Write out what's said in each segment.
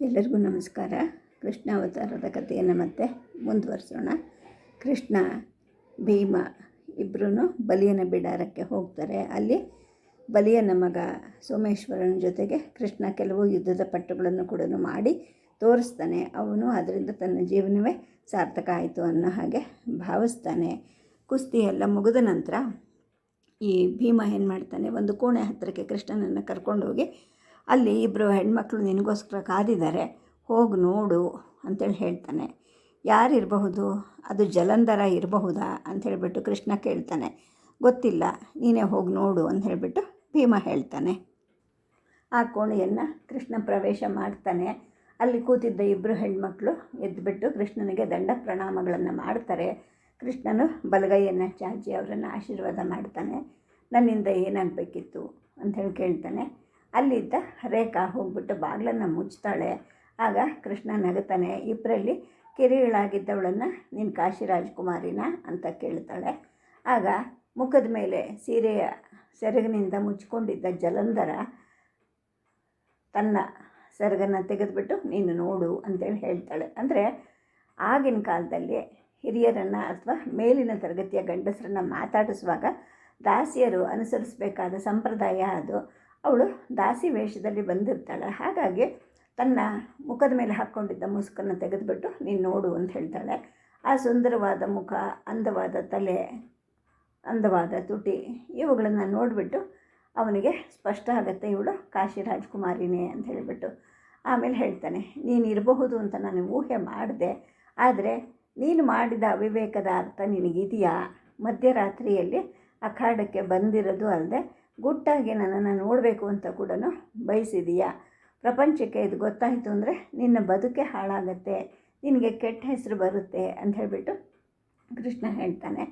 ಎಲ್ಲರಿಗೂ ನಮಸ್ಕಾರ. ಕೃಷ್ಣ ಅವತಾರದ ಕಥೆಯನ್ನು ಮತ್ತೆ ಮುಂದುವರಿಸೋಣ. ಕೃಷ್ಣ, ಭೀಮ ಇಬ್ಬರೂ ಬಲಿಯನ ಬಿಡಾರಕ್ಕೆ ಹೋಗ್ತಾರೆ. ಅಲ್ಲಿ ಬಲಿಯನ ಮಗ ಸೋಮೇಶ್ವರನ ಜೊತೆಗೆ ಕೃಷ್ಣ ಕೆಲವು ಯುದ್ಧದ ಪಟ್ಟುಗಳನ್ನು ಕೂಡ ಮಾಡಿ ತೋರಿಸ್ತಾನೆ. ಅವನು ಅದರಿಂದ ತನ್ನ ಜೀವನವೇ ಸಾರ್ಥಕ ಆಯಿತು ಅನ್ನೋ ಹಾಗೆ ಭಾವಿಸ್ತಾನೆ. ಕುಸ್ತಿ ಎಲ್ಲ ಮುಗಿದ ನಂತರ ಈ ಭೀಮ ಏನು ಮಾಡ್ತಾನೆ, ಒಂದು ಕೋಣೆ ಹತ್ತಿರಕ್ಕೆ ಕೃಷ್ಣನನ್ನು ಕರ್ಕೊಂಡೋಗಿ ಅಲ್ಲಿ ಇಬ್ಬರು ಹೆಣ್ಮಕ್ಳು ನಿನಗೋಸ್ಕರ ಕಾದಿದ್ದಾರೆ, ಹೋಗಿ ನೋಡು ಅಂತೇಳಿ ಹೇಳ್ತಾನೆ. ಯಾರಿರಬಹುದು? ಅದು ಜಲಂಧರ ಇರಬಹುದಾ? ಅಂತ ಹೇಳಿಬಿಟ್ಟು ಕೃಷ್ಣ ಕೇಳ್ತಾನೆ. ಗೊತ್ತಿಲ್ಲ, ನೀನೇ ಹೋಗಿ ನೋಡು ಅಂತ ಹೇಳಿಬಿಟ್ಟು ಭೀಮ ಹೇಳ್ತಾನೆ. ಆ ಕೋಣೆಯನ್ನು ಕೃಷ್ಣ ಪ್ರವೇಶ ಮಾಡ್ತಾನೆ. ಅಲ್ಲಿ ಕೂತಿದ್ದ ಇಬ್ಬರು ಹೆಣ್ಮಕ್ಳು ಎದ್ದುಬಿಟ್ಟು ಕೃಷ್ಣನಿಗೆ ದಂಡ ಪ್ರಣಾಮಗಳನ್ನು ಮಾಡ್ತಾರೆ. ಕೃಷ್ಣನು ಬಲಗೈಯನ್ನು ಚಾಚಿ ಅವರನ್ನು ಆಶೀರ್ವಾದ ಮಾಡ್ತಾನೆ. ನನ್ನಿಂದ ಏನಾಗಬೇಕಿತ್ತು? ಅಂತೇಳಿ ಕೇಳ್ತಾನೆ. ಅಲ್ಲಿದ್ದ ರೇಖಾ ಹೋಗ್ಬಿಟ್ಟು ಬಾಗ್ಲನ್ನು ಮುಚ್ತಾಳೆ. ಆಗ ಕೃಷ್ಣ ನಗುತ್ತಾನೆ ಇಬ್ಬರಲ್ಲಿ ಕಿರಿಯಳಾಗಿದ್ದವಳನ್ನು ನೀನು ಕಾಶಿ ರಾಜ್ಕುಮಾರಿನ ಅಂತ ಕೇಳ್ತಾಳೆ. ಆಗ ಮುಖದ ಮೇಲೆ ಸೀರೆಯ ಸೆರಗಿನಿಂದ ಮುಚ್ಕೊಂಡಿದ್ದ ಜಲಂಧರ ತನ್ನ ಸೆರಗನ್ನು ತೆಗೆದುಬಿಟ್ಟು, ನೀನು ನೋಡು ಅಂತೇಳಿ ಹೇಳ್ತಾಳೆ. ಅಂದರೆ ಆಗಿನ ಕಾಲದಲ್ಲಿ ಹಿರಿಯರನ್ನು ಅಥವಾ ಮೇಲಿನ ತರಗತಿಯ ಗಂಡಸರನ್ನು ಮಾತಾಡಿಸುವಾಗ ದಾಸಿಯರು ಅನುಸರಿಸಬೇಕಾದ ಸಂಪ್ರದಾಯ ಅದು. ಅವಳು ದಾಸಿ ವೇಷದಲ್ಲಿ ಬಂದಿರ್ತಾಳೆ. ಹಾಗಾಗಿ ತನ್ನ ಮುಖದ ಮೇಲೆ ಹಾಕ್ಕೊಂಡಿದ್ದ ಮುಸುಕನ್ನು ತೆಗೆದುಬಿಟ್ಟು, ನೀನು ನೋಡು ಅಂತ ಹೇಳ್ತಾಳೆ. ಆ ಸುಂದರವಾದ ಮುಖ, ಅಂದವಾದ ತಲೆ, ಅಂದವಾದ ತುಟಿ, ಇವುಗಳನ್ನು ನೋಡಿಬಿಟ್ಟು ಅವನಿಗೆ ಸ್ಪಷ್ಟ ಆಗುತ್ತೆ, ಇವಳು ಕಾಶಿ ರಾಜ್ಕುಮಾರಿನೇ ಅಂತ ಹೇಳಿಬಿಟ್ಟು ಆಮೇಲೆ ಹೇಳ್ತಾನೆ. ನೀನು ಇರಬಹುದು ಅಂತ ನಾನು ಊಹೆ ಮಾಡಿದೆ, ಆದರೆ ನೀನು ಮಾಡಿದ ಅವಿವೇಕದ ಅರ್ಥ ನಿನಗಿದೆಯಾ? ಮಧ್ಯರಾತ್ರಿಯಲ್ಲಿ ಅಖಾಡಕ್ಕೆ ಬಂದಿರೋದು ಅಲ್ಲದೆ ಗುಟ್ಟಾಗಿ ನನ್ನನ್ನು ನೋಡಬೇಕು ಅಂತ ಕೂಡ ಬಯಸಿದೀಯಾ? ಪ್ರಪಂಚಕ್ಕೆ ಇದು ಗೊತ್ತಾಯಿತು ಅಂದರೆ ನಿನ್ನ ಬದುಕೆ ಹಾಳಾಗತ್ತೆ, ನಿನಗೆ ಕೆಟ್ಟ ಹೆಸರು ಬರುತ್ತೆ ಅಂತ ಹೇಳಿಬಿಟ್ಟು ಕೃಷ್ಣ ಹೇಳ್ತಾನೆ.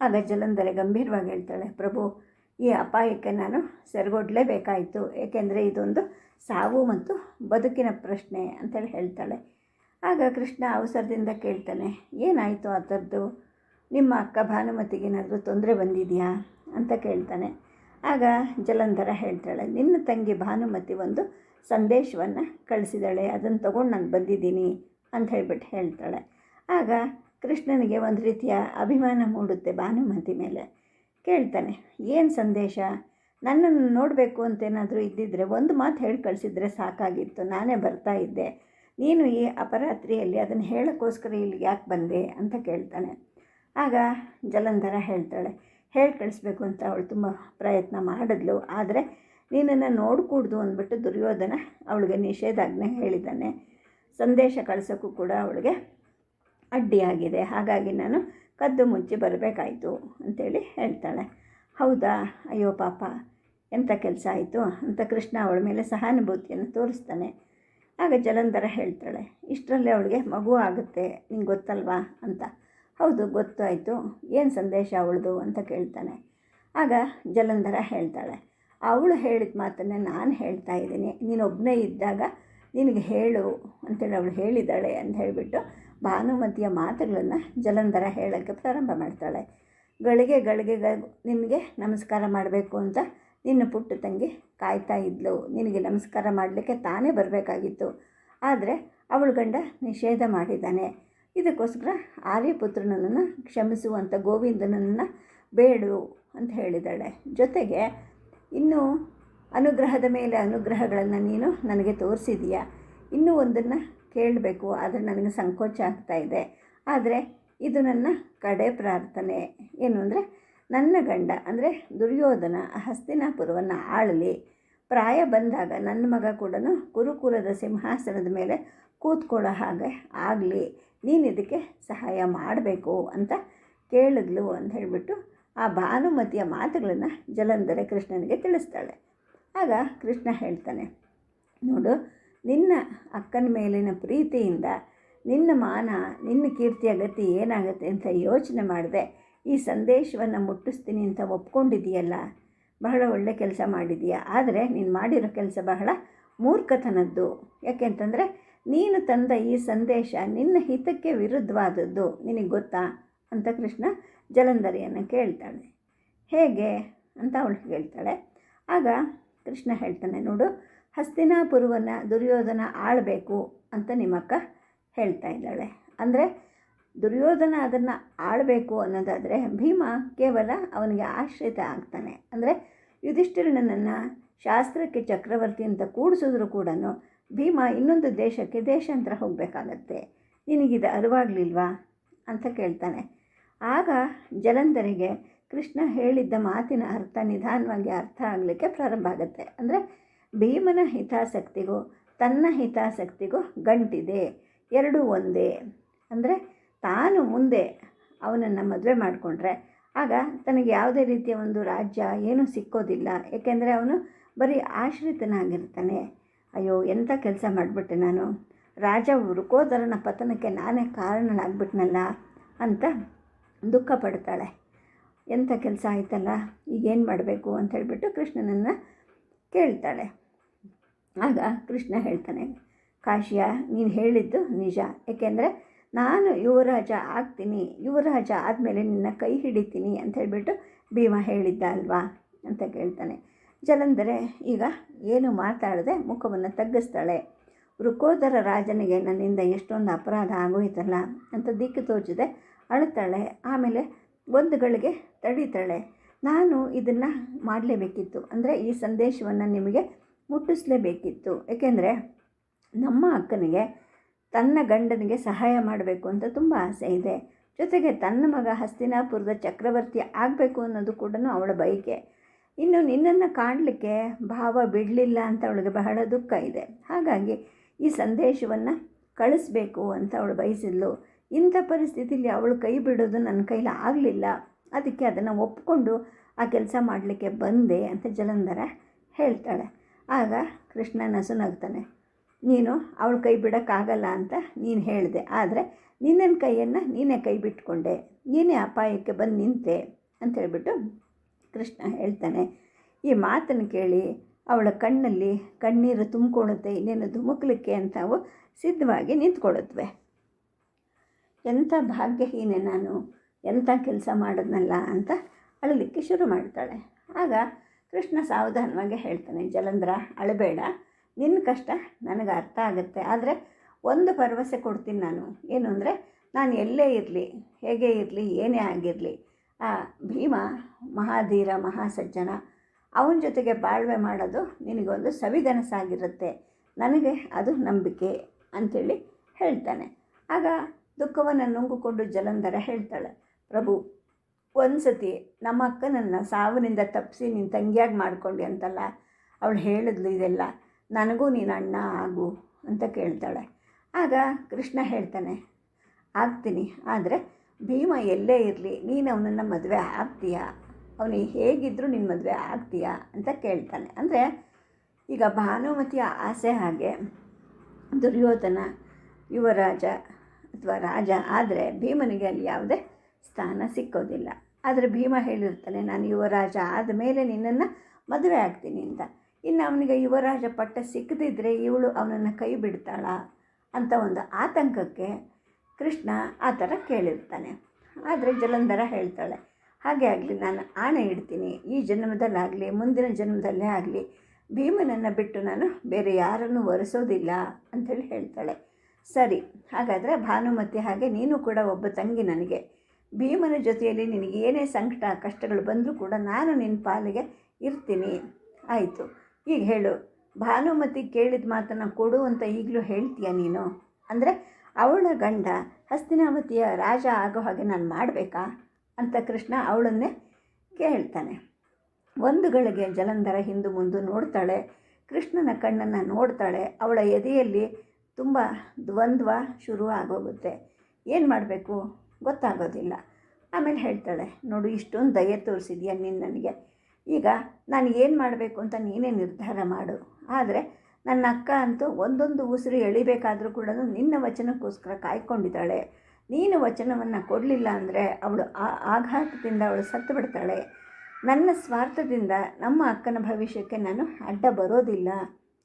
ಆಗ ಜಲಂಧರೆ ಗಂಭೀರವಾಗಿ ಹೇಳ್ತಾಳೆ, ಪ್ರಭು, ಈ ಅಪಾಯಕ್ಕೆ ನಾನು ಸೆರಗೊಡ್ಲೇಬೇಕಾಯಿತು, ಏಕೆಂದರೆ ಇದೊಂದು ಸಾವು ಮತ್ತು ಬದುಕಿನ ಪ್ರಶ್ನೆ ಅಂತೇಳಿ ಹೇಳ್ತಾಳೆ. ಆಗ ಕೃಷ್ಣ ಅವಸರದಿಂದ ಕೇಳ್ತಾನೆ, ಏನಾಯಿತು ಆ ಥರದ್ದು? ನಿಮ್ಮ ಅಕ್ಕ ಭಾನುಮತಿಗೇನಾದರೂ ತೊಂದರೆ ಬಂದಿದೆಯಾ? ಅಂತ ಕೇಳ್ತಾನೆ. ಆಗ ಜಲಂಧರ ಹೇಳ್ತಾಳೆ, ನಿನ್ನ ತಂಗಿ ಭಾನುಮತಿ ಒಂದು ಸಂದೇಶವನ್ನು ಕಳಿಸಿದಾಳೆ, ಅದನ್ನು ತಗೊಂಡು ನಾನು ಬಂದಿದ್ದೀನಿ ಅಂತ ಹೇಳ್ಬಿಟ್ಟು ಹೇಳ್ತಾಳೆ. ಆಗ ಕೃಷ್ಣನಿಗೆ ಒಂದು ರೀತಿಯ ಅಭಿಮಾನ ಮೂಡುತ್ತೆ ಭಾನುಮತಿ ಮೇಲೆ. ಕೇಳ್ತಾನೆ, ಏನು ಸಂದೇಶ? ನನ್ನನ್ನು ನೋಡಬೇಕು ಅಂತೇನಾದರೂ ಇದ್ದಿದ್ದರೆ ಒಂದು ಮಾತು ಹೇಳಿ ಕಳಿಸಿದ್ರೆ ಸಾಕಾಗಿತ್ತು, ನಾನೇ ಬರ್ತಾ ಇದ್ದೆ. ನೀನು ಈ ಅಪರಾತ್ರಿಯಲ್ಲಿ ಅದನ್ನು ಹೇಳೋಕ್ಕೋಸ್ಕರ ಇಲ್ಲಿ ಯಾಕೆ ಬಂದೆ? ಅಂತ ಕೇಳ್ತಾನೆ. ಆಗ ಜಲಂಧರ ಹೇಳ್ತಾಳೆ ಹೇಳಿ ಕಳಿಸ್ಬೇಕು ಅಂತ ಅವಳು ತುಂಬ ಪ್ರಯತ್ನ ಮಾಡಿದ್ಲು. ಆದರೆ ನೀನನ್ನು ನೋಡಕೂಡ್ದು ಅಂದ್ಬಿಟ್ಟು ದುರ್ಯೋಧನ ಅವಳಿಗೆ ನಿಷೇಧಾಜ್ಞೆ ಹೇಳಿದ್ದಾನೆ. ಸಂದೇಶ ಕಳಿಸೋಕ್ಕೂ ಕೂಡ ಅವಳಿಗೆ ಅಡ್ಡಿಯಾಗಿದೆ. ಹಾಗಾಗಿ ನಾನು ಕದ್ದು ಮುಚ್ಚಿ ಬರಬೇಕಾಯಿತು ಅಂತೇಳಿ ಹೇಳ್ತಾಳೆ. ಹೌದಾ? ಅಯ್ಯೋ ಪಾಪ, ಎಂಥ ಕೆಲಸ ಆಯಿತು ಅಂತ ಕೃಷ್ಣ ಅವಳ ಮೇಲೆ ಸಹಾನುಭೂತಿಯನ್ನು ತೋರಿಸ್ತಾನೆ. ಆಗ ಜಲಂಧರ ಹೇಳ್ತಾಳೆ, ಇಷ್ಟರಲ್ಲೇ ಅವಳಿಗೆ ಮಗು ಆಗುತ್ತೆ, ನಿಂಗೆ ಗೊತ್ತಲ್ವಾ ಅಂತ. ಹೌದು, ಗೊತ್ತಾಯಿತು. ಏನು ಸಂದೇಶ ಅವಳದು ಅಂತ ಕೇಳ್ತಾನೆ. ಆಗ ಜಲಂಧರ ಹೇಳ್ತಾಳೆ, ಅವಳು ಹೇಳಿದ ಮಾತನ್ನೇ ನಾನು ಹೇಳ್ತಾ ಇದ್ದೀನಿ. ನೀನೊಬ್ಬನೇ ಇದ್ದಾಗ ನಿನಗೆ ಹೇಳು ಅಂತೇಳಿ ಅವಳು ಹೇಳಿದ್ದಾಳೆ ಅಂತ ಹೇಳಿಬಿಟ್ಟು ಭಾನುಮತಿಯ ಮಾತುಗಳನ್ನು ಜಲಂಧರ ಹೇಳೋಕ್ಕೆ ಪ್ರಾರಂಭ ಮಾಡ್ತಾಳೆ. ಗಳಿಗೆ ಗಳಿಗೆ ನಿನಗೆ ನಮಸ್ಕಾರ ಮಾಡಬೇಕು ಅಂತ ನಿನ್ನ ಪುಟ್ಟ ತಂಗಿ ಕಾಯ್ತಾ ಇದ್ಲು. ನಿನಗೆ ನಮಸ್ಕಾರ ಮಾಡಲಿಕ್ಕೆ ತಾನೇ ಬರಬೇಕಾಗಿತ್ತು. ಆದರೆ ಅವಳು ಗಂಡ ನಿಷೇಧ ಮಾಡಿದ್ದಾನೆ. ಇದಕ್ಕೋಸ್ಕರ ಆರ್ಯಪುತ್ರನನ್ನು ಕ್ಷಮಿಸುವಂಥ ಗೋವಿಂದನನ್ನು ಬೇಡು ಅಂತ ಹೇಳಿದ್ದಾಳೆ. ಜೊತೆಗೆ ಇನ್ನೂ ಅನುಗ್ರಹದ ಮೇಲೆ ಅನುಗ್ರಹಗಳನ್ನು ನೀನು ನನಗೆ ತೋರಿಸಿದೀಯಾ. ಇನ್ನೂ ಒಂದನ್ನು ಕೇಳಬೇಕು, ಆದರೆ ನನಗೆ ಸಂಕೋಚ ಆಗ್ತಾ ಇದೆ. ಆದರೆ ಇದು ನನ್ನ ಕಡೆ ಪ್ರಾರ್ಥನೆ. ಏನು ಅಂದರೆ, ನನ್ನ ಗಂಡ, ಅಂದರೆ ದುರ್ಯೋಧನ ಹಸ್ತಿನಾಪುರವನ್ನು ಆಳಲಿ. ಪ್ರಾಯ ಬಂದಾಗ ನನ್ನ ಮಗ ಕೂಡ ಕುರುಕುಲದ ಸಿಂಹಾಸನದ ಮೇಲೆ ಕೂತ್ಕೊಳ್ಳೋ ಹಾಗೆ ಆಗಲಿ. ನೀನು ಇದಕ್ಕೆ ಸಹಾಯ ಮಾಡಬೇಕು ಅಂತ ಕೇಳಿದ್ಲು ಅಂತ ಹೇಳಿಬಿಟ್ಟು ಆ ಭಾನುಮತಿಯ ಮಾತುಗಳನ್ನು ಜಲಂಧರೆ ಕೃಷ್ಣನಿಗೆ ತಿಳಿಸ್ತಾಳೆ. ಆಗ ಕೃಷ್ಣ ಹೇಳ್ತಾನೆ, ನೋಡು, ನಿನ್ನ ಅಕ್ಕನ ಮೇಲಿನ ಪ್ರೀತಿಯಿಂದ ನಿನ್ನ ಮಾನ, ನಿನ್ನ ಕೀರ್ತಿಯ ಗತಿ ಏನಾಗುತ್ತೆ ಅಂತ ಯೋಚನೆ ಮಾಡಿದೆ. ಈ ಸಂದೇಶವನ್ನು ಮುಟ್ಟಿಸ್ತೀನಿ ಅಂತ ಒಪ್ಕೊಂಡಿದೆಯಲ್ಲ ಬಹಳ ಒಳ್ಳೆ ಕೆಲಸ ಮಾಡಿದೀಯ ಆದರೆ ನೀನು ಮಾಡಿರೋ ಕೆಲಸ ಬಹಳ ಮೂರ್ಖತನದ್ದು. ಯಾಕೆಂತಂದರೆ ನೀನು ತಂದ ಈ ಸಂದೇಶ ನಿನ್ನ ಹಿತಕ್ಕೆ ವಿರುದ್ಧವಾದದ್ದು ನಿನಗೆ ಗೊತ್ತಾ? ಅಂತ ಕೃಷ್ಣ ಜಲಂಧರಿಯನ್ನು ಕೇಳ್ತಾಳೆ. ಹೇಗೆ? ಅಂತ ಅವಳು ಹೇಳ್ತಾಳೆ ಆಗ ಕೃಷ್ಣ ಹೇಳ್ತಾನೆ, ನೋಡು, ಹಸ್ತಿನಾಪುರವನ್ನು ದುರ್ಯೋಧನ ಆಳಬೇಕು ಅಂತ ನಿಮ್ಮಕ್ಕ ಹೇಳ್ತಾ ಇದ್ದಾಳೆ. ಅಂದರೆ ದುರ್ಯೋಧನ ಅದನ್ನು ಆಳಬೇಕು ಅನ್ನೋದಾದರೆ ಭೀಮ ಕೇವಲ ಅವನಿಗೆ ಆಶ್ರಿತ ಆಗ್ತಾನೆ. ಅಂದರೆ ಯುಧಿಷ್ಠಿರನನ್ನು ಶಾಸ್ತ್ರಕ್ಕೆ ಚಕ್ರವರ್ತಿ ಅಂತ ಕೂಡಿಸಿದ್ರು ಕೂಡ ಭೀಮ ಇನ್ನೊಂದು ದೇಶಕ್ಕೆ ದೇಶಾಂತರ ಹೋಗಬೇಕಾಗತ್ತೆ. ನಿನಗಿದು ಅರಿವಾಗಲಿಲ್ವಾ? ಅಂತ ಕೇಳ್ತಾನೆ. ಆಗ ಜಲಂಧರಿಗೆ ಕೃಷ್ಣ ಹೇಳಿದ್ದ ಮಾತಿನ ಅರ್ಥ ನಿಧಾನವಾಗಿ ಅರ್ಥ ಆಗಲಿಕ್ಕೆ ಪ್ರಾರಂಭ ಆಗುತ್ತೆ. ಅಂದರೆ ಭೀಮನ ಹಿತಾಸಕ್ತಿಗೂ ತನ್ನ ಹಿತಾಸಕ್ತಿಗೂ ಗಂಟಿದೆ. ಎರಡೂ ಒಂದೇ. ಅಂದರೆ ತಾನು ಮುಂದೆ ಅವನನ್ನು ಮದುವೆ ಮಾಡಿಕೊಂಡ್ರೆ ಆಗ ತನಗೆ ಯಾವುದೇ ರೀತಿಯ ಒಂದು ರಾಜ್ಯ ಏನೂ ಸಿಕ್ಕೋದಿಲ್ಲ. ಏಕೆಂದರೆ ಅವನು ಬರೀ ಆಶ್ರಿತನಾಗಿರ್ತಾನೆ. ಅಯ್ಯೋ ಎಂಥ ಕೆಲಸ ಮಾಡಿಬಿಟ್ಟೆ ನಾನು? ರಾಜ ವೃಕೋದರನ ಪತನಕ್ಕೆ ನಾನೇ ಕಾರಣನಾಗ್ಬಿಟ್ನಲ್ಲ ಅಂತ ದುಃಖ ಪಡ್ತಾಳೆ. ಎಂಥ ಕೆಲಸ ಆಯ್ತಲ್ಲ, ಈಗೇನು ಮಾಡಬೇಕು ಅಂತ ಹೇಳ್ಬಿಟ್ಟು ಕೃಷ್ಣನನ್ನು ಕೇಳ್ತಾಳೆ. ಆಗ ಕೃಷ್ಣ ಹೇಳ್ತಾನೆ, ಕಾಶಿಯ, ನೀನು ಹೇಳಿದ್ದು ನಿಜ. ಏಕೆಂದರೆ ನಾನು ಯುವರಾಜ ಆಗ್ತೀನಿ. ಯುವರಾಜ ಆದಮೇಲೆ ನಿನ್ನ ಕೈ ಹಿಡಿತೀನಿ ಅಂತ ಹೇಳ್ಬಿಟ್ಟು ಭೀಮ ಹೇಳಿದ್ದ ಅಲ್ವಾ ಅಂತ ಕೇಳ್ತಾನೆ. ಜಲಂಧರೆ ಈಗ ಏನು ಮಾತಾಡದೆ ಮುಖವನ್ನು ತಗ್ಗಿಸ್ತಾಳೆ. ವೃಕೋದರ ರಾಜನಿಗೆ ನನ್ನಿಂದ ಎಷ್ಟೊಂದು ಅಪರಾಧ ಆಗೋಯ್ತಲ್ಲ ಅಂತ ದಿಕ್ಕು ತೋಚಿದೆ. ಅಳುತ್ತಾಳೆ. ಆಮೇಲೆ ಒಂದು ಗಳಿಗೆ ತಡೀತಾಳೆ. ನಾನು ಇದನ್ನು ಮಾಡಲೇಬೇಕಿತ್ತು. ಅಂದರೆ ಈ ಸಂದೇಶವನ್ನು ನಿಮಗೆ ಮುಟ್ಟಿಸಲೇಬೇಕಿತ್ತು. ಏಕೆಂದರೆ ನಮ್ಮ ಅಕ್ಕನಿಗೆ ತನ್ನ ಗಂಡನಿಗೆ ಸಹಾಯ ಮಾಡಬೇಕು ಅಂತ ತುಂಬ ಆಸೆ ಇದೆ. ಜೊತೆಗೆ ತನ್ನ ಮಗ ಹಸ್ತಿನಾಪುರದ ಚಕ್ರವರ್ತಿ ಆಗಬೇಕು ಅನ್ನೋದು ಕೂಡ ಅವಳ ಬಯಕೆ. ಇನ್ನು ನಿನ್ನನ್ನು ಕಾಣಲಿಕ್ಕೆ ಭಾವ ಬಿಡಲಿಲ್ಲ ಅಂತ ಅವಳಿಗೆ ಬಹಳ ದುಃಖ ಇದೆ. ಹಾಗಾಗಿ ಈ ಸಂದೇಶವನ್ನು ಕಳಿಸ್ಬೇಕು ಅಂತ ಅವಳು ಬಯಸಿದ್ಲು. ಇಂಥ ಪರಿಸ್ಥಿತಿಯಲ್ಲಿ ಅವಳು ಕೈ ಬಿಡೋದು ನನ್ನ ಕೈಲಿ ಆಗಲಿಲ್ಲ. ಅದಕ್ಕೆ ಅದನ್ನು ಒಪ್ಪಿಕೊಂಡು ಆ ಕೆಲಸ ಮಾಡಲಿಕ್ಕೆ ಬಂದೆ ಅಂತ ಜಲಂಧರ ಹೇಳ್ತಾಳೆ. ಆಗ ಕೃಷ್ಣ ನಸುನಗ್ತಾನೆ, ನೀನು ಅವಳು ಕೈ ಬಿಡೋಕ್ಕಾಗಲ್ಲ ಅಂತ ನೀನು ಹೇಳಿದೆ. ಆದರೆ ನಿನ್ನ ಕೈಯನ್ನು ನೀನೇ ಕೈ ಬಿಟ್ಕೊಂಡೆ. ನೀನೇ ಅಪಾಯಕ್ಕೆ ಬಂದು ನಿಂತೆ ಅಂತ ಹೇಳ್ಬಿಟ್ಟು ಕೃಷ್ಣ ಹೇಳ್ತಾನೆ, ಈ ಮಾತನ್ನು ಕೇಳಿ ಅವಳ ಕಣ್ಣಲ್ಲಿ ಕಣ್ಣೀರು ತುಂಬಿಕೊಳ್ಳುತ್ತೆ, ಇನ್ನೇನು ಧುಮುಕ್ಲಿಕ್ಕೆ ಅಂತ ಅವು ಸಿದ್ಧವಾಗಿ ನಿಂತ್ಕೊಳ್ಳುತ್ತವೆ ಎಂಥ ಭಾಗ್ಯಹೀನೆ ನಾನು, ಎಂಥ ಕೆಲಸ ಮಾಡೋದ್ನಲ್ಲ ಅಂತ ಅಳಲಿಕ್ಕೆ ಶುರು ಮಾಡ್ತಾಳೆ. ಆಗ ಕೃಷ್ಣ ಸಾವಧಾನವಾಗಿ ಹೇಳ್ತಾನೆ, ಜಲಂಧ್ರ, ಅಳಬೇಡ, ನಿನ್ನ ಕಷ್ಟ ನನಗೆ ಅರ್ಥ ಆಗುತ್ತೆ, ಆದರೆ ಒಂದು ಭರವಸೆ ಕೊಡ್ತೀನಿ ನಾನು. ಏನು ಅಂದರೆ, ನಾನು ಎಲ್ಲೇ ಇರಲಿ, ಹೇಗೆ ಇರಲಿ, ಏನೇ ಆಗಿರಲಿ ಭೀಮ, ಮಹಾಧೀರ, ಮಹಾಸಜ್ಜನ, ಅವನ ಜೊತೆಗೆ ಬಾಳ್ವೆ ಮಾಡೋದು ನಿನಗೊಂದು ಸವಿಗನಸಾಗಿರುತ್ತೆ. ನನಗೆ ಅದು ನಂಬಿಕೆ ಅಂಥೇಳಿ ಹೇಳ್ತಾನೆ. ಆಗ ದುಃಖವನ್ನು ನುಂಗಿಕೊಂಡು ಜಲಂಧರ ಹೇಳ್ತಾಳೆ. ಪ್ರಭು ಒಂದು ಸತಿ ನಮ್ಮ ಅಕ್ಕನನ್ನು ಸಾವಿನಿಂದ ತಪ್ಪಿಸಿ ನೀನು ತಂಗಿಯಾಗಿ ಮಾಡ್ಕೊಂಡೆ ಅಂತಲ್ಲ? ಅವಳು ಹೇಳಿದ್ಲು ಇದೆಲ್ಲ. ನನಗೂ ನೀನು ಅಣ್ಣ ಆಗು ಅಂತ ಕೇಳ್ತಾಳೆ. ಆಗ ಕೃಷ್ಣ ಹೇಳ್ತಾನೆ, ಆಗ್ತೀನಿ, ಆದರೆ ಭೀಮ ಎಲ್ಲೇ ಇರಲಿ, ನೀನು ಅವನನ್ನು ಮದುವೆ ಆಗ್ತೀಯಾ? ಅವನಿಗೆ ಹೇಗಿದ್ದರೂ ನಿನ್ನ ಮದುವೆ ಆಗ್ತೀಯಾ ಅಂತ ಕೇಳ್ತಾನೆ. ಅಂದರೆ ಈಗ ಭಾನುಮತಿಯ ಆಸೆ ಹಾಗೆ ದುರ್ಯೋಧನ, ಯುವರಾಜ ಅಥವಾ ರಾಜ ಆದರೆ ಭೀಮನಿಗೆ ಅಲ್ಲಿ ಯಾವುದೇ ಸ್ಥಾನ ಸಿಕ್ಕೋದಿಲ್ಲ. ಆದರೆ ಭೀಮ ಹೇಳಿರ್ತಾನೆ, ನಾನು ಯುವರಾಜ ಆದಮೇಲೆ ನಿನ್ನನ್ನು ಮದುವೆ ಆಗ್ತೀನಿ ಅಂತ. ಇನ್ನು ಅವನಿಗೆ ಯುವರಾಜ ಪಟ್ಟ ಸಿಕ್ಕದಿದ್ದರೆ ಇವಳು ಅವನನ್ನು ಕೈ ಬಿಡ್ತಾಳ? ಅಂತ ಒಂದು ಆತಂಕಕ್ಕೆ ಕೃಷ್ಣ ಆ ಥರ ಕೇಳಿರ್ತಾನೆ. ಆದರೆ ಜಲಂಧರ ಹೇಳ್ತಾಳೆ, ಹಾಗೆ ಆಗಲಿ, ನಾನು ಆಣೆ ಇಡ್ತೀನಿ. ಈ ಜನ್ಮದಲ್ಲಾಗಲಿ ಮುಂದಿನ ಜನ್ಮದಲ್ಲೇ ಆಗಲಿ, ಭೀಮನನ್ನು ಬಿಟ್ಟು ನಾನು ಬೇರೆ ಯಾರನ್ನು ಒರೆಸೋದಿಲ್ಲ ಅಂಥೇಳಿ ಹೇಳ್ತಾಳೆ. ಸರಿ, ಹಾಗಾದರೆ ಭಾನುಮತಿ ಹಾಗೆ, ನೀನು ಕೂಡ ಒಬ್ಬ ತಂಗಿ ನನಗೆ. ಭೀಮನ ಜೊತೆಯಲ್ಲಿ ನಿನಗೆ ಏನೇ ಸಂಕಟ, ಕಷ್ಟಗಳು ಬಂದರೂ ಕೂಡ ನಾನು ನಿನ್ನ ಪಾಲಿಗೆ ಇರ್ತೀನಿ. ಆಯಿತು, ಈಗ ಹೇಳು ಭಾನುಮತಿ ಕೇಳಿದ ಮಾತನ್ನು ಕೊಡು ಅಂತ ಈಗಲೂ ಹೇಳ್ತೀಯ ನೀನು? ಅಂದರೆ ಅವಳ ಗಂಡ, ಹಸ್ತಿನಾವತಿಯ ರಾಜ ಆಗೋ ಹಾಗೆ ನಾನು ಮಾಡಬೇಕಾ? ಅಂತ ಕೃಷ್ಣ ಅವಳನ್ನೇ ಕೇಳ್ತಾನೆ. ಒಂದು ಗಳಿಗೆ ಜಲಂಧರ ಹಿಂದು ಮುಂದೆ ನೋಡ್ತಾಳೆ. ಕೃಷ್ಣನ ಕಣ್ಣನ್ನು ನೋಡ್ತಾಳೆ. ಅವಳ ಎದೆಯಲ್ಲಿ ತುಂಬ ದ್ವಂದ್ವ ಶುರು ಆಗೋಗುತ್ತೆ. ಏನು ಮಾಡಬೇಕು? ಗೊತ್ತಾಗೋದಿಲ್ಲ. ಆಮೇಲೆ ಹೇಳ್ತಾಳೆ, ನೋಡು, ಇಷ್ಟೊಂದು ದಯೆ ತೋರಿಸಿದ್ಯಾ ನೀನು ನನಗೆ. ಈಗ ನಾನು ಏನು ಮಾಡಬೇಕು ಅಂತ ನೀನೇ ನಿರ್ಧಾರ ಮಾಡು. ಆದರೆ ನನ್ನ ಅಕ್ಕ ಅಂತೂ ಒಂದೊಂದು ಉಸಿರು ಎಳಿಬೇಕಾದರೂ ಕೂಡ ನಿನ್ನ ವಚನಕ್ಕೋಸ್ಕರ ಕಾಯ್ಕೊಂಡಿದ್ದಾಳೆ. ನೀನು ವಚನವನ್ನು ಕೊಡಲಿಲ್ಲ ಅಂದರೆ ಅವಳು ಆ ಆಘಾತದಿಂದ ಅವಳು ಸತ್ತು ಬಿಡ್ತಾಳೆ. ನನ್ನ ಸ್ವಾರ್ಥದಿಂದ ನಮ್ಮ ಅಕ್ಕನ ಭವಿಷ್ಯಕ್ಕೆ ನಾನು ಅಡ್ಡ ಬರೋದಿಲ್ಲ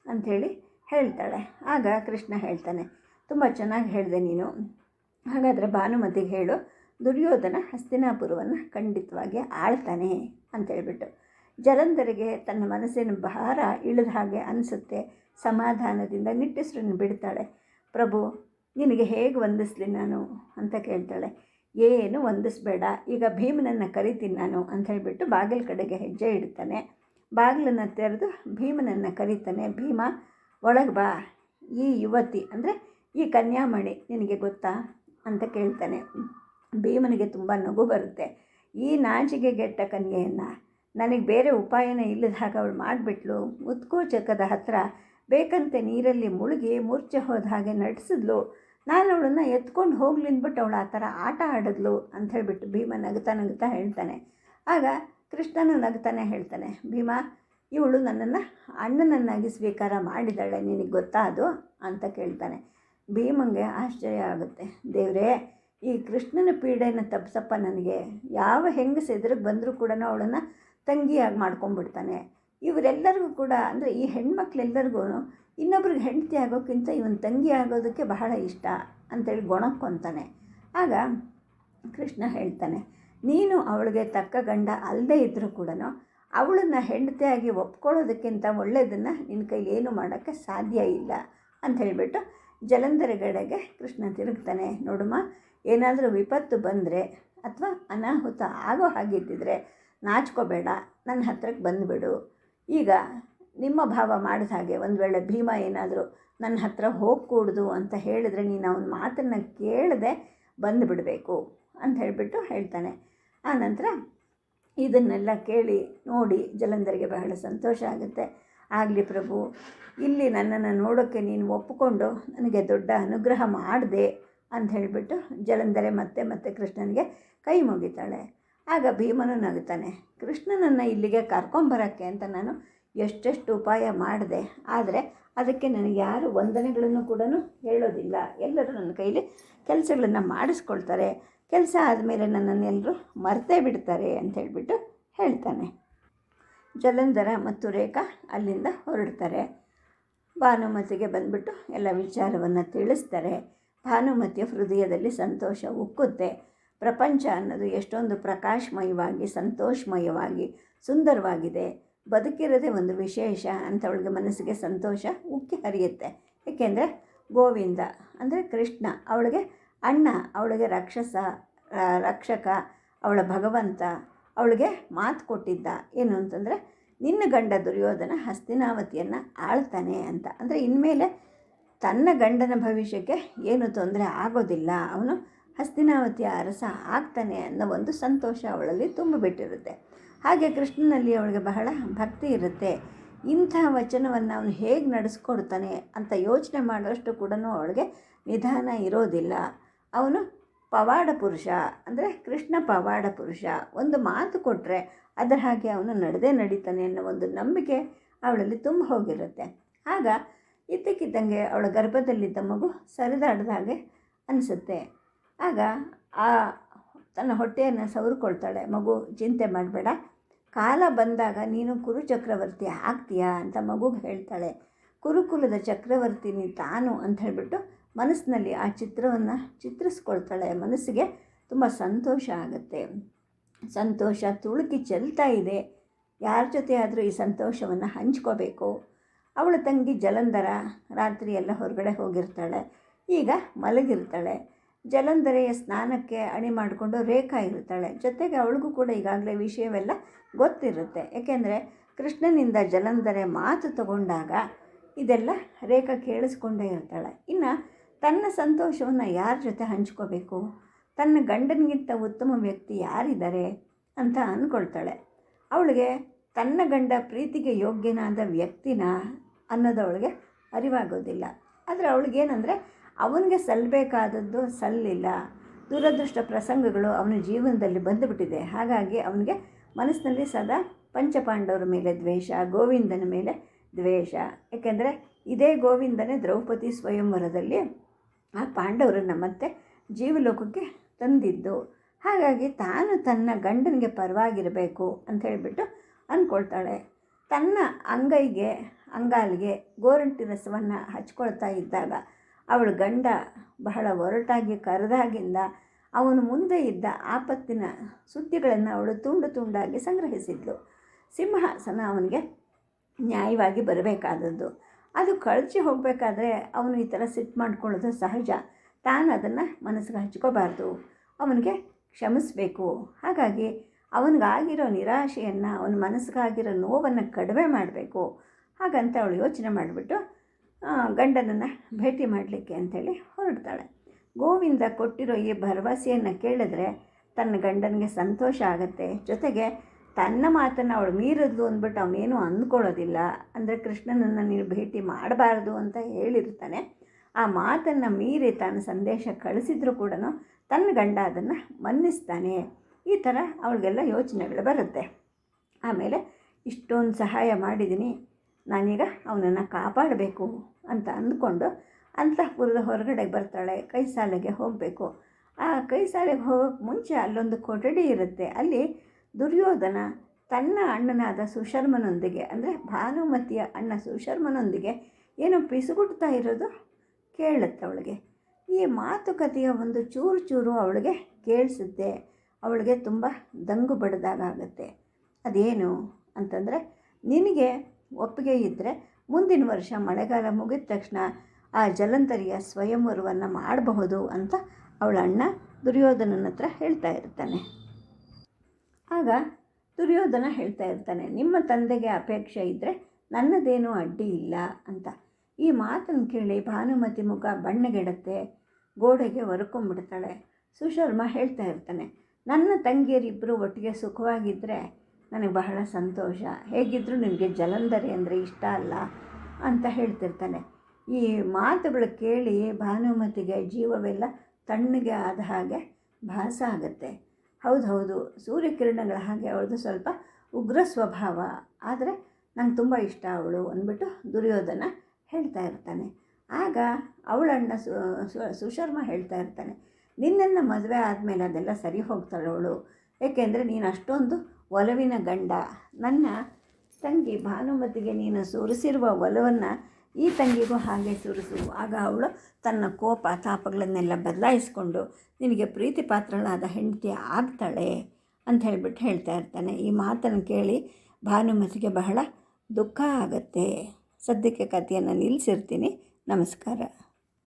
ಅಂಥೇಳಿ ಹೇಳ್ತಾಳೆ. ಆಗ ಕೃಷ್ಣ ಹೇಳ್ತಾನೆ, ತುಂಬ ಚೆನ್ನಾಗಿ ಹೇಳಿದೆ ನೀನು. ಹಾಗಾದರೆ ಭಾನುಮತಿಗೆ ಹೇಳು, ದುರ್ಯೋಧನ ಹಸ್ತಿನಾಪುರವನ್ನು ಖಂಡಿತವಾಗಿ ಆಳ್ತಾನೆ ಅಂತೇಳ್ಬಿಟ್ಟು ಜಲಂಧರಿಗೆ ತನ್ನ ಮನಸ್ಸಿನ ಭಾರ ಇಳಿದ ಹಾಗೆ ಅನಿಸುತ್ತೆ. ಸಮಾಧಾನದಿಂದ ನಿಟ್ಟುಸಿರನ್ನು ಬಿಡ್ತಾಳೆ. ಪ್ರಭು, ನಿನಗೆ ಹೇಗೆ ವಂದಿಸ್ಲಿ ನಾನು? ಅಂತ ಕೇಳ್ತಾಳೆ. ಏನು ವಂದಿಸ್ಬೇಡ, ಈಗ ಭೀಮನನ್ನು ಕರಿತೀನಿ ನಾನು ಅಂತ ಹೇಳಿಬಿಟ್ಟು ಬಾಗಿಲ ಕಡೆಗೆ ಹೆಜ್ಜೆ ಇಡ್ತಾನೆ. ಬಾಗಿಲನ್ನು ತೆರೆದು ಭೀಮನನ್ನು ಕರೀತಾನೆ, ಭೀಮ, ಒಳಗೆ ಬಾ. ಈ ಯುವತಿ, ಅಂದರೆ ಈ ಕನ್ಯಾಮಣಿ ನಿನಗೆ ಗೊತ್ತಾ? ಅಂತ ಕೇಳ್ತಾನೆ. ಭೀಮನಿಗೆ ತುಂಬ ನಗು ಬರುತ್ತೆ. ಈ ನಾಚಿಗೆ ಗೆಟ್ಟ ಕನ್ಯೆಯನ್ನು, ನನಗೆ ಬೇರೆ ಉಪಾಯನೇ ಇಲ್ಲದ ಹಾಗೆ ಅವಳು ಮಾಡಿಬಿಟ್ಲು. ಉತ್ಕೋಚಕದ ಹತ್ರ ಬೇಕಂತೆ ನೀರಲ್ಲಿ ಮುಳುಗಿ ಮೂರ್ಛೆ ಹೋದ ಹಾಗೆ ನಟಿಸಿದ್ಲು ನಾನು ಅವಳನ್ನು ಎತ್ಕೊಂಡು ಹೋಗ್ಲಿ ಅಂದ್ಬಿಟ್ಟು ಅವಳು ಆ ಥರ ಆಟ ಆಡಿದ್ಲು ಅಂತ ಹೇಳಿಬಿಟ್ಟು ಭೀಮ ನಗ್ತಾ ನಗ್ತಾ ಹೇಳ್ತಾನೆ. ಆಗ ಕೃಷ್ಣನು ನಗ್ತಾನೆ ಹೇಳ್ತಾನೆ, ಭೀಮ, ಇವಳು ನನ್ನನ್ನು ಅಣ್ಣನನ್ನಾಗಿ ಸ್ವೀಕಾರ ಮಾಡಿದ್ದಾಳೆ, ನಿನಗೆ ಗೊತ್ತಾ ಅದು? ಅಂತ ಕೇಳ್ತಾನೆ. ಭೀಮಂಗೆ ಆಶ್ಚರ್ಯ ಆಗುತ್ತೆ, ದೇವರೇ, ಈ ಕೃಷ್ಣನ ಪೀಡೆಯನ್ನು ತಪ್ಪಿಸಪ್ಪ ನನಗೆ. ಯಾವ ಹೆಂಗಸ ಎದುರಿಗೆ ಬಂದರೂ ಕೂಡ ಅವಳನ್ನು ತಂಗಿಯಾಗಿ ಮಾಡ್ಕೊಂಡ್ಬಿಡ್ತಾನೆ ಇವರೆಲ್ಲರಿಗೂ ಕೂಡ, ಅಂದರೆ ಈ ಹೆಣ್ಮಕ್ಳೆಲ್ಲರಿಗೂ ಇನ್ನೊಬ್ರಿಗೆ ಹೆಂಡತಿ ಆಗೋಕ್ಕಿಂತ ಇವನ್ ತಂಗಿ ಆಗೋದಕ್ಕೆ ಬಹಳ ಇಷ್ಟ ಅಂತೇಳಿ ಗೊಣಕ್ಕೊಂತಾನೆ ಆಗ ಕೃಷ್ಣ ಹೇಳ್ತಾನೆ, ನೀನು ಅವಳಿಗೆ ತಕ್ಕ ಗಂಡ ಅಲ್ಲದೆ ಇದ್ದರೂ ಕೂಡ ಅವಳನ್ನು ಹೆಂಡತಿಯಾಗಿ ಒಪ್ಕೊಳ್ಳೋದಕ್ಕಿಂತ ಒಳ್ಳೆಯದನ್ನು ನಿನ್ನ ಕೈಲಿ ಏನು ಮಾಡೋಕ್ಕೆ ಸಾಧ್ಯ ಇಲ್ಲ ಅಂತ ಹೇಳಿಬಿಟ್ಟು ಜಲಂಧರಗಡೆಗೆ ಕೃಷ್ಣ ತಿರುಗ್ತಾನೆ. ನೋಡಮ್ಮ, ಏನಾದರೂ ವಿಪತ್ತು ಬಂದರೆ ಅಥವಾ ಅನಾಹುತ ಆಗೋ ಹಾಗಿದ್ದಿದ್ರೆ ನಾಚ್ಕೋಬೇಡ, ನನ್ನ ಹತ್ರಕ್ಕೆ ಬಂದುಬಿಡು. ಈಗ ನಿಮ್ಮ ಭಾವ ಮಾಡಿದ ಹಾಗೆ ಒಂದು ವೇಳೆ ಭೀಮ ಏನಾದರೂ ನನ್ನ ಹತ್ರ ಹೋಗ್ಕೂಡ್ದು ಅಂತ ಹೇಳಿದ್ರೆ ನೀನು ಅವನ ಮಾತನ್ನು ಕೇಳದೆ ಬಂದುಬಿಡಬೇಕು ಅಂತ ಹೇಳಿಬಿಟ್ಟು ಹೇಳ್ತಾನೆ. ಆನಂತರ ಇದನ್ನೆಲ್ಲ ಕೇಳಿ ನೋಡಿ ಜಲಂಧರಿಗೆ ಬಹಳ ಸಂತೋಷ ಆಗುತ್ತೆ. ಆಗಲಿ ಪ್ರಭು, ಇಲ್ಲಿ ನನ್ನನ್ನು ನೋಡೋಕ್ಕೆ ನೀನು ಒಪ್ಪಿಕೊಂಡು ನನಗೆ ದೊಡ್ಡ ಅನುಗ್ರಹ ಮಾಡಿದೆ ಅಂತ ಹೇಳಿಬಿಟ್ಟು ಜಲಂಧರೆ ಮತ್ತೆ ಮತ್ತೆ ಕೃಷ್ಣನಿಗೆ ಕೈ ಮುಗಿತಾಳೆ. ಆಗ ಭೀಮನು ನಗುತ್ತಾನೆ ಕೃಷ್ಣನನ್ನು ಇಲ್ಲಿಗೆ ಕರ್ಕೊಂಬರೋಕ್ಕೆ ಅಂತ ನಾನು ಎಷ್ಟೆಷ್ಟು ಉಪಾಯ ಮಾಡಿದೆ, ಆದರೆ ಅದಕ್ಕೆ ನನಗೆ ಯಾರು ವಂದನೆಗಳನ್ನು ಕೂಡ ಹೇಳೋದಿಲ್ಲ. ಎಲ್ಲರೂ ನನ್ನ ಕೈಲಿ ಕೆಲಸಗಳನ್ನು ಮಾಡಿಸ್ಕೊಳ್ತಾರೆ. ಕೆಲಸ ಆದಮೇಲೆ ನನ್ನನ್ನು ಎಲ್ಲರೂ ಮರೆತೇ ಬಿಡ್ತಾರೆ ಅಂತ ಹೇಳಿಬಿಟ್ಟು ಹೇಳ್ತಾನೆ. ಜಲಂಧರ ಮತ್ತು ರೇಖಾ ಅಲ್ಲಿಂದ ಹೊರಡ್ತಾರೆ. ಭಾನುಮತಿಗೆ ಬಂದ್ಬಿಟ್ಟು ಎಲ್ಲ ವಿಚಾರವನ್ನು ತಿಳಿಸ್ತಾರೆ. ಭಾನುಮತಿಯ ಹೃದಯದಲ್ಲಿ ಸಂತೋಷ ಉಕ್ಕುತ್ತೆ. ಪ್ರಪಂಚ ಅನ್ನೋದು ಎಷ್ಟೊಂದು ಪ್ರಕಾಶಮಯವಾಗಿ, ಸಂತೋಷಮಯವಾಗಿ, ಸುಂದರವಾಗಿದೆ. ಬದುಕಿರೋದೇ ಒಂದು ವಿಶೇಷ ಅಂತ ಅವಳಿಗೆ ಮನಸ್ಸಿಗೆ ಸಂತೋಷ ಉಕ್ಕಿ ಹರಿಯುತ್ತೆ. ಏಕೆಂದರೆ ಗೋವಿಂದ ಅಂದರೆ ಕೃಷ್ಣ, ಅವಳಿಗೆ ಅಣ್ಣ, ಅವಳಿಗೆ ರಕ್ಷಸ ರಕ್ಷಕ, ಅವಳ ಭಗವಂತ, ಅವಳಿಗೆ ಮಾತು ಕೊಟ್ಟಿದ್ದ. ಏನು ಅಂತಂದರೆ, ನಿನ್ನ ಗಂಡ ದುರ್ಯೋಧನ ಹಸ್ತಿನಾವತಿಯನ್ನು ಆಳ್ತಾನೆ ಅಂತ. ಅಂದರೆ ಇನ್ಮೇಲೆ ತನ್ನ ಗಂಡನ ಭವಿಷ್ಯಕ್ಕೆ ಏನು ತೊಂದರೆ ಆಗೋದಿಲ್ಲ. ಅವನು ಹಸ್ತಿನಾವತಿಯ ಅರಸ ಆಗ್ತಾನೆ ಅನ್ನೋ ಒಂದು ಸಂತೋಷ ಅವಳಲ್ಲಿ ತುಂಬಿಬಿಟ್ಟಿರುತ್ತೆ. ಹಾಗೆ ಕೃಷ್ಣನಲ್ಲಿ ಅವಳಿಗೆ ಬಹಳ ಭಕ್ತಿ ಇರುತ್ತೆ. ಇಂಥ ವಚನವನ್ನು ಅವನು ಹೇಗೆ ನಡೆಸ್ಕೊಡ್ತಾನೆ ಅಂತ ಯೋಚನೆ ಮಾಡೋಷ್ಟು ಕೂಡ ಅವಳಿಗೆ ನಿಧಾನ ಇರೋದಿಲ್ಲ. ಅವನು ಪವಾಡ ಪುರುಷ, ಅಂದರೆ ಕೃಷ್ಣ ಪವಾಡ ಪುರುಷ, ಒಂದು ಮಾತು ಕೊಟ್ಟರೆ ಅದರ ಹಾಗೆ ಅವನು ನಡೆದೇ ನಡೀತಾನೆ ಅನ್ನೋ ಒಂದು ನಂಬಿಕೆ ಅವಳಲ್ಲಿ ತುಂಬ ಹೋಗಿರುತ್ತೆ. ಆಗ ಇದ್ದಕ್ಕಿದ್ದಂಗೆ ಅವಳ ಗರ್ಭದಲ್ಲಿದ್ದ ಮಗು ಸರಿದಾಡ್ದ ಹಾಗೆ ಅನಿಸುತ್ತೆ. ಆಗ ಆ ತನ್ನ ಹೊಟ್ಟೆಯನ್ನು ಸವರ್ಕೊಳ್ತಾಳೆ. ಮಗು, ಚಿಂತೆ ಮಾಡಬೇಡ. ಕಾಲ ಬಂದಾಗ ನೀನು ಕುರು ಚಕ್ರವರ್ತಿ ಆಗ್ತೀಯಾ ಅಂತ ಮಗುಗೆ ಹೇಳ್ತಾಳೆ. ಕುರುಕುಲದ ಚಕ್ರವರ್ತಿನಿ ತಾನು ಅಂತ ಹೇಳಿಬಿಟ್ಟು ಮನಸ್ಸಿನಲ್ಲಿ ಆ ಚಿತ್ರವನ್ನು ಚಿತ್ರಿಸ್ಕೊಳ್ತಾಳೆ. ಮನಸ್ಸಿಗೆ ತುಂಬ ಸಂತೋಷ ಆಗುತ್ತೆ. ಸಂತೋಷ ತುಳುಕಿ ಚೆಲ್ತಾ ಇದೆ. ಯಾರ ಜೊತೆ ಆದರೂ ಈ ಸಂತೋಷವನ್ನು ಹಂಚ್ಕೋಬೇಕು. ಅವಳ ತಂಗಿ ಜಲಂಧರ ರಾತ್ರಿ ಎಲ್ಲ ಹೊರಗಡೆ ಹೋಗಿರ್ತಾಳೆ. ಈಗ ಮಲಗಿರ್ತಾಳೆ. ಜಲಂಧರೆಯ ಸ್ನಾನಕ್ಕೆ ಅಣಿ ಮಾಡಿಕೊಂಡು ರೇಖಾ ಇರುತ್ತಾಳೆ ಜೊತೆಗೆ ಅವಳಿಗೂ ಕೂಡ ಈಗಾಗಲೇ ವಿಷಯವೆಲ್ಲ ಗೊತ್ತಿರುತ್ತೆ. ಏಕೆಂದರೆ ಕೃಷ್ಣನಿಂದ ಜಲಂಧರೆ ಮಾತು ತಗೊಂಡಾಗ ಇದೆಲ್ಲ ರೇಖಾ ಕೇಳಿಸ್ಕೊಂಡೇ ಇರ್ತಾಳೆ. ಇನ್ನು ತನ್ನ ಸಂತೋಷವನ್ನು ಯಾರ ಜೊತೆ ಹಂಚ್ಕೋಬೇಕು? ತನ್ನ ಗಂಡನಿಗಿಂತ ಉತ್ತಮ ವ್ಯಕ್ತಿ ಯಾರಿದ್ದಾರೆ ಅಂತ ಅಂದ್ಕೊಳ್ತಾಳೆ ಅವಳಿಗೆ ತನ್ನ ಗಂಡ ಪ್ರೀತಿಗೆ ಯೋಗ್ಯನಾದ ವ್ಯಕ್ತಿನ ಅನ್ನೋದು ಅವಳಿಗೆ ಅರಿವಾಗೋದಿಲ್ಲ. ಆದರೆ ಅವಳಿಗೇನೆಂದರೆ ಅವನಿಗೆ ಸಲ್ಲಬೇಕಾದದ್ದು ಸಲ್ಲಿಲ್ಲ. ದುರದೃಷ್ಟ ಪ್ರಸಂಗಗಳು ಅವನ ಜೀವನದಲ್ಲಿ ಬಂದುಬಿಟ್ಟಿದೆ. ಹಾಗಾಗಿ ಅವನಿಗೆ ಮನಸ್ಸಿನಲ್ಲಿ ಸದಾ ಪಂಚಪಾಂಡವರ ಮೇಲೆ ದ್ವೇಷ, ಗೋವಿಂದನ ಮೇಲೆ ದ್ವೇಷ. ಏಕೆಂದರೆ ಇದೇ ಗೋವಿಂದನೇ ದ್ರೌಪದಿ ಸ್ವಯಂವರದಲ್ಲಿ ಆ ಪಾಂಡವರನ್ನು ಮತ್ತೆ ಜೀವಲೋಕಕ್ಕೆ ತಂದಿದ್ದು. ಹಾಗಾಗಿ ತಾನು ತನ್ನ ಗಂಡನಿಗೆ ಪರವಾಗಿರಬೇಕು ಅಂತ ಹೇಳಿಬಿಟ್ಟು ಅಂದ್ಕೊಳ್ತಾಳೆ. ತನ್ನ ಅಂಗೈಗೆ, ಅಂಗಾಲಿಗೆ ಗೋರಂಟಿ ರಸವನ್ನು ಹಚ್ಕೊಳ್ತಾ ಇದ್ದಾಗ ಅವಳ ಗಂಡ ಬಹಳ ಒರಟಾಗಿ ಕರೆದಾಗಿಂದ ಅವನು ಮುಂದೆ ಇದ್ದ ಆಪತ್ತಿನ ಸುದ್ದಿಗಳನ್ನು ಅವಳು ತುಂಡು ತುಂಡಾಗಿ ಸಂಗ್ರಹಿಸಿದ್ಲು. ಸಿಂಹಾಸನ ಅವನಿಗೆ ನ್ಯಾಯವಾಗಿ ಬರಬೇಕಾದದ್ದು. ಅದು ಕಳಚಿ ಹೋಗಬೇಕಾದ್ರೆ ಅವನು ಈ ಥರ ಸಿಟ್ಟು ಮಾಡ್ಕೊಳ್ಳೋದು ಸಹಜ. ತಾನು ಅದನ್ನು ಮನಸ್ಸಿಗೆ ಹಚ್ಕೋಬಾರ್ದು. ಅವನಿಗೆ ಕ್ಷಮಿಸಬೇಕು. ಹಾಗಾಗಿ ಅವನಿಗಾಗಿರೋ ನಿರಾಶೆಯನ್ನು ಅವನ ಮನಸ್ಸಿಗಾಗಿರೋ ನೋವನ್ನು ಕಡಿಮೆ ಮಾಡಬೇಕು. ಹಾಗಂತ ಅವಳು ಯೋಚನೆ ಮಾಡಿಬಿಟ್ಟು ಗಂಡನನ್ನು ಭೇಟಿ ಮಾಡಲಿಕ್ಕೆ ಅಂಥೇಳಿ ಹೊರಡ್ತಾಳೆ. ಗೋವಿಂದ ಕೊಟ್ಟಿರೋ ಈ ಭರವಸೆಯನ್ನು ಕೇಳಿದ್ರೆ ತನ್ನ ಗಂಡನಿಗೆ ಸಂತೋಷ ಆಗುತ್ತೆ. ಜೊತೆಗೆ ತನ್ನ ಮಾತನ್ನು ಅವಳು ಮೀರಿದ್ಲು ಅಂದ್ಬಿಟ್ಟು ಅವನೇನು ಅಂದ್ಕೊಳ್ಳೋದಿಲ್ಲ. ಅಂದರೆ ಕೃಷ್ಣನನ್ನು ನೀನು ಭೇಟಿ ಮಾಡಬಾರ್ದು ಅಂತ ಹೇಳಿರ್ತಾನೆ. ಆ ಮಾತನ್ನು ಮೀರಿ ತಾನು ಸಂದೇಶ ಕಳಿಸಿದ್ರೂ ಕೂಡ ತನ್ನ ಗಂಡ ಅದನ್ನು ಮನ್ನಿಸ್ತಾನೆ. ಈ ಥರ ಅವಳಿಗೆಲ್ಲ ಯೋಚನೆಗಳು ಬರುತ್ತೆ. ಆಮೇಲೆ ಇಷ್ಟೊಂದು ಸಹಾಯ ಮಾಡಿದ್ದೀನಿ. ನಾನೀಗ ಅವನನ್ನು ಕಾಪಾಡಬೇಕು ಅಂತ ಅಂದ್ಕೊಂಡು ಅಂತಃಪುರದ ಹೊರಗಡೆ ಬರ್ತಾಳೆ. ಕೈ ಸಾಲೆಗೆ ಹೋಗಬೇಕು. ಆ ಕೈ ಸಾಲೆಗೆ ಹೋಗೋಕ್ಕೆ ಮುಂಚೆ ಅಲ್ಲೊಂದು ಕೊಠಡಿ ಇರುತ್ತೆ. ಅಲ್ಲಿ ದುರ್ಯೋಧನ ತನ್ನ ಅಣ್ಣನಾದ ಸುಶರ್ಮನೊಂದಿಗೆ, ಅಂದರೆ ಭಾನುಮತಿಯ ಅಣ್ಣ ಸುಶರ್ಮನೊಂದಿಗೆ ಏನೋ ಪಿಸುಗುಡ್ತಾ ಇರೋದು ಕೇಳುತ್ತೆ ಅವಳಿಗೆ. ಈ ಮಾತುಕತೆಯ ಒಂದು ಚೂರು ಚೂರು ಅವಳಿಗೆ ಕೇಳಿಸುತ್ತೆ. ಅವಳಿಗೆ ತುಂಬ ದಂಗು ಬಡ್ದಾಗುತ್ತೆ ಅದೇನು ಅಂತಂದರೆ, ನಿನಗೆ ಒಪ್ಪಿಗೆ ಇದ್ದರೆ ಮುಂದಿನ ವರ್ಷ ಮಳೆಗಾಲ ಮುಗಿದ ತಕ್ಷಣ ಆ ಜಲಂತರಿಯ ಸ್ವಯಂವರವನ್ನು ಮಾಡಬಹುದು ಅಂತ ಅವಳ ಅಣ್ಣ ದುರ್ಯೋಧನನ ಹತ್ರ ಹೇಳ್ತಾ ಇರ್ತಾನೆ. ಆಗ ದುರ್ಯೋಧನ ಹೇಳ್ತಾ ಇರ್ತಾನೆ, ನಿಮ್ಮ ತಂದೆಗೆ ಅಪೇಕ್ಷೆ ಇದ್ದರೆ ನನ್ನದೇನೂ ಅಡ್ಡಿ ಇಲ್ಲ ಅಂತ. ಈ ಮಾತನ್ನು ಕೇಳಿ ಭಾನುಮತಿ ಮುಖ ಬಣ್ಣಗೆಡತ್ತೆ, ಗೋಡೆಗೆ ಹೊರ್ಕೊಂಡ್ಬಿಡ್ತಾಳೆ ಸುಶರ್ಮ ಹೇಳ್ತಾ ಇರ್ತಾನೆ, ನನ್ನ ತಂಗಿಯರಿಬ್ಬರು ಒಟ್ಟಿಗೆ ಸುಖವಾಗಿದ್ದರೆ ನನಗೆ ಬಹಳ ಸಂತೋಷ. ಹೇಗಿದ್ದರೂ ನಿನಗೆ ಜಲಂಧರಿ ಅಂದರೆ ಇಷ್ಟ ಅಲ್ಲ ಅಂತ ಹೇಳ್ತಿರ್ತಾನೆ. ಈ ಮಾತುಗಳು ಕೇಳಿ ಭಾನುಮತಿಗೆ ಜೀವವೆಲ್ಲ ತಣ್ಣಗೆ ಆದ ಹಾಗೆ ಭಾಸ ಆಗುತ್ತೆ. ಹೌದು ಹೌದು, ಸೂರ್ಯಕಿರಣಗಳ ಹಾಗೆ ಅವಳದು ಸ್ವಲ್ಪ ಉಗ್ರ ಸ್ವಭಾವ. ಆದರೆ ನಂಗೆ ತುಂಬ ಇಷ್ಟ ಅವಳು ಅಂದ್ಬಿಟ್ಟು ದುರ್ಯೋಧನ ಹೇಳ್ತಾ ಇರ್ತಾನೆ. ಆಗ ಅವಳಣ್ಣ ಸುಶರ್ಮ ಹೇಳ್ತಾ ಇರ್ತಾನೆ, ನಿನ್ನನ್ನು ಮದುವೆ ಆದಮೇಲೆ ಅದೆಲ್ಲ ಸರಿ ಹೋಗ್ತಾಳೆ ಅವಳು. ಏಕೆಂದರೆ ನೀನು ಅಷ್ಟೊಂದು ಒಲವಿನ ಗಂಡ. ನನ್ನ ತಂಗಿ ಭಾನುಮತಿಗೆ ನೀನು ಸುರಿಸಿರುವ ಒಲವನ್ನು ಈ ತಂಗಿಗೂ ಹಾಗೆ ಸುರಿಸು. ಆಗ ಅವಳು ತನ್ನ ಕೋಪ ತಾಪಗಳನ್ನೆಲ್ಲ ಬದಲಾಯಿಸ್ಕೊಂಡು, ನಿನಗೆ ಪ್ರೀತಿ ಪಾತ್ರಳಾದ ಹೆಂಡತಿ ಆಗ್ತಾಳೆ ಅಂತ ಹೇಳಿಬಿಟ್ಟು ಹೇಳ್ತಾ ಇರ್ತಾನೆ. ಈ ಮಾತನ್ನು ಕೇಳಿ ಭಾನುಮತಿಗೆ ಬಹಳ ದುಃಖ ಆಗುತ್ತೆ. ಸದ್ಯಕ್ಕೆ ಕಥೆಯನ್ನು ನಿಲ್ಲಿಸಿರ್ತೀನಿ ನಮಸ್ಕಾರ.